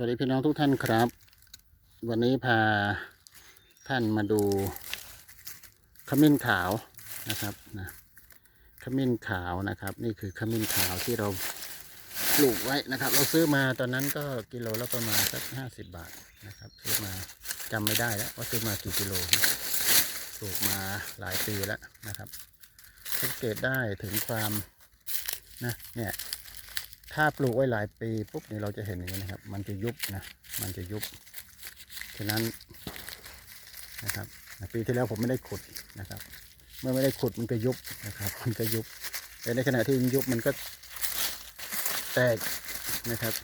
วัสดีพี่น้องทุกท่านครับ วันนี้พาท่านมาดูขมิ้นขาวนะครับนะขมิ้นขาวนะครับ นี่คือขมิ้นขาวที่เราปลูกไว้นะครับ เราซื้อมาตอนนั้นก็กิโลละประมาณสักห้าสิบบาทนะครับซื้อมาจำไม่ได้แล้วว่าซื้อมากี่กิโลปลูกมาหลายปีแล้วนะครับสังเกตได้ถึงความนะเนี่ย ถ้าปลูกไว้หลายปีปุ๊บนี่เราจะเห็นอย่างนี้นะครับ มันจะยุบนะ มันจะยุบ ฉะนั้นนะครับ ปีที่แล้วผมไม่ได้ขุดนะครับ เมื่อไม่ได้ขุดมันก็ยุบนะครับ มันก็ยุบ แต่ในขณะที่มันยุบมันก็แตกนะครับ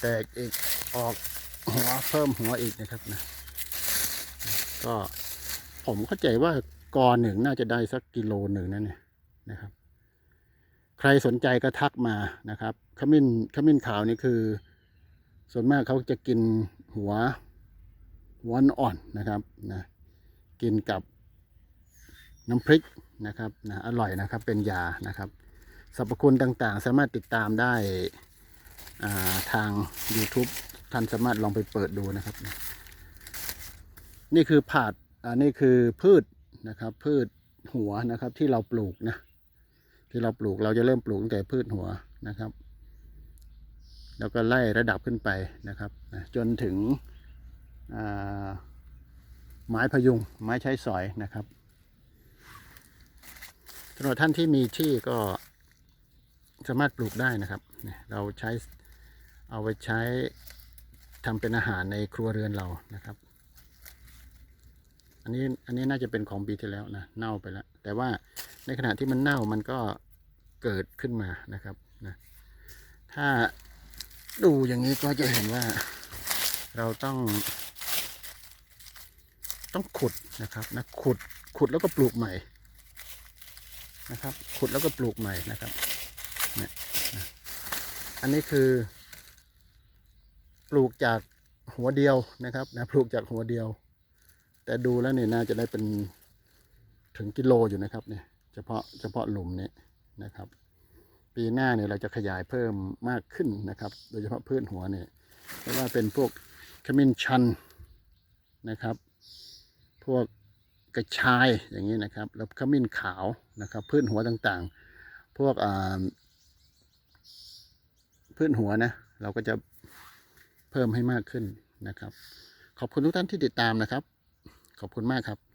แตกอีกออกหัวเพิ่มหัวอีกนะครับนะ ก็ผมเข้าใจว่า กอหนึ่งน่าจะได้สักกิโลหนึ่งนั่นเนี่ยนะครับ ใครสนใจก็ทักมานะครับขมิ้นขมิ้นขาวนี่คือ ส่วนมากเขาจะกินหัวหัวอ่อนนะครับนะกินกับน้ำพริกนะครับนะอร่อยนะครับเป็นยานะครับสรรพคุณต่างๆ สามารถติดตามได้าทาง YouTube ท่านสามารถลองไปเปิดดูนะครับ นี่คือผาดอันนี้คือพืชนะครับ พืชหัวนะครับที่เราปลูกนะ ที่เราปลูกเราจะเริ่มปลูกตั้งแต่พืชหัวนะครับ แล้วก็ไล่ระดับขึ้นไปนะครับ จนถึงไม้พยุงไม้ใช้สอยนะครับสำหรับท่านที่มีที่ก็สามารถปลูกได้นะครับเนี่ยเราใช้เอาไว้ใช้ทำเป็นอาหารในครัวเรือนเรานะครับ อันนี้อันนี้น่าจะเป็นของปีที่แล้วนะเน่าไปแล้ว แต่ว่าในขณะที่มันเน่ามันก็เกิดขึ้นมานะครับนะถ้าดูอย่างนี้ก็จะเห็นว่าเราต้อง ต้องขุดนะครับนะขุดขุดแล้วก็ปลูกใหม่นะครับ ขุดแล้วก็ปลูกใหม่นะครับเนี่ยนะอันนี้คือ ปลูกจากหัวเดียวนะครับนะปลูกจากหัวเดียว แต่ดูแล้วเนี่ยน่าจะได้เป็นถึงกิโลอยู่นะครับเนี่ยเฉพาะเฉพาะหลุมนี้นะครับ ปีหน้าเนี่ยเราจะขยายเพิ่มมากขึ้นนะครับ โดยเฉพาะพืชหัวเนี่ยไม่ว่าเป็นพวกขมิ้นชันนะครับ พวกกระชายอย่างนี้นะครับ แล้วขมิ้นขาวนะครับ พืชหัวต่างๆ พวกอ่าพืชหัวนะเราก็จะเพิ่มให้มากขึ้นนะครับ ขอบคุณทุกท่านที่ติดตามนะครับ ขอบคุณมากครับ